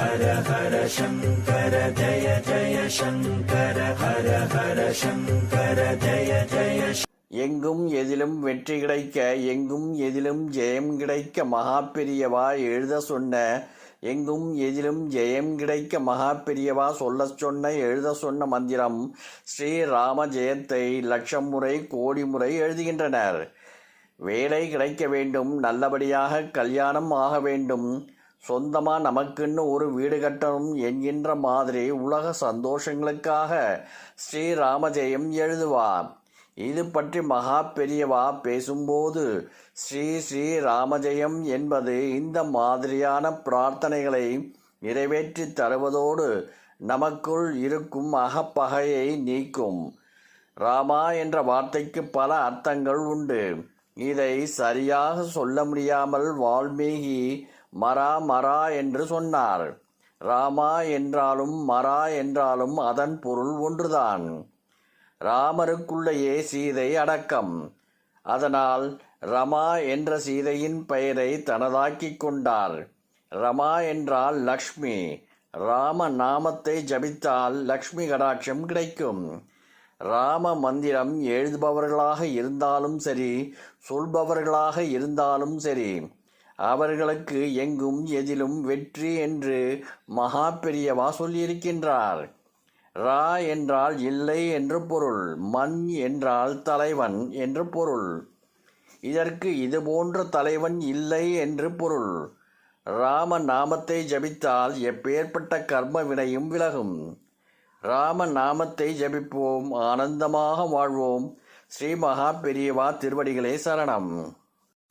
ஹர ஹர சங்கர ஜய ஜய சங்கர ஹர ஹர சங்கர ஜய ஜய எங்கும் எதிலும் வெற்றி கிடைக்க எங்கும் எதிலும் ஜெயம் கிடைக்க மகா பெரியவா எழுத சொன்ன எங்கும் எதிலும் ஜெயம் கிடைக்க மகா பெரியவா சொல்ல சொன்ன எழுத சொன்ன மந்திரம் ஸ்ரீராம ஜெயத்தை லட்சம் முறை கோடி முறை எழுதுகின்றனர். வேலை கிடைக்க வேண்டும் நல்லபடியாக கல்யாணம் ஆக வேண்டும். சொந்தமா நமக்குன்னு ஒரு வீடு கட்டணும் என்கின்ற மாதிரி உலக சந்தோஷங்களுக்காக ஸ்ரீராமஜெயம் எழுதுவார் இது பற்றி மகா பெரியவா பேசும்போது ஸ்ரீ ஸ்ரீ ராமஜெயம் என்பது இந்த மாதிரியான பிரார்த்தனைகளை நிறைவேற்றி தருவதோடு நமக்குள் இருக்கும் அகப்பகையை நீக்கும். ராமா என்ற வார்த்தைக்கு பல அர்த்தங்கள் உண்டு. இதை சரியாக சொல்ல முடியாமல் வால்மீகி மரா மரா என்று சொன்னார் ராமா என்றாலும் மரா என்றாலும் அதன் பொருள் ஒன்றுதான். ராமருக்குள்ளேயே சீதை அடக்கம். அதனால் ரமா என்ற சீதையின் பெயரை தனதாக்கிக் கொண்டார் ரமா என்றால் லக்ஷ்மி. ராம நாமத்தை ஜபித்தால் லக்ஷ்மி கடாட்சம் கிடைக்கும். ராம மந்திரம் எழுதுபவர்களாக இருந்தாலும் சரி சொல்பவர்களாக இருந்தாலும் சரி அவர்களுக்கு எங்கும் எதிலும் வெற்றி என்று மகா பெரியவா சொல்லியிருக்கின்றார். ரா என்றால் இல்லை என்று பொருள் மண் என்றால் தலைவன் என்று பொருள். இதற்கு இது போன்ற தலைவன் இல்லை என்று பொருள். ராம நாமத்தை ஜபித்தால் எப்பேற்பட்ட கர்ம வினையும் விலகும். ராம நாமத்தை ஜபிப்போம் ஆனந்தமாக வாழ்வோம். ஸ்ரீ மகா பெரியவா திருவடிகளே சரணம்.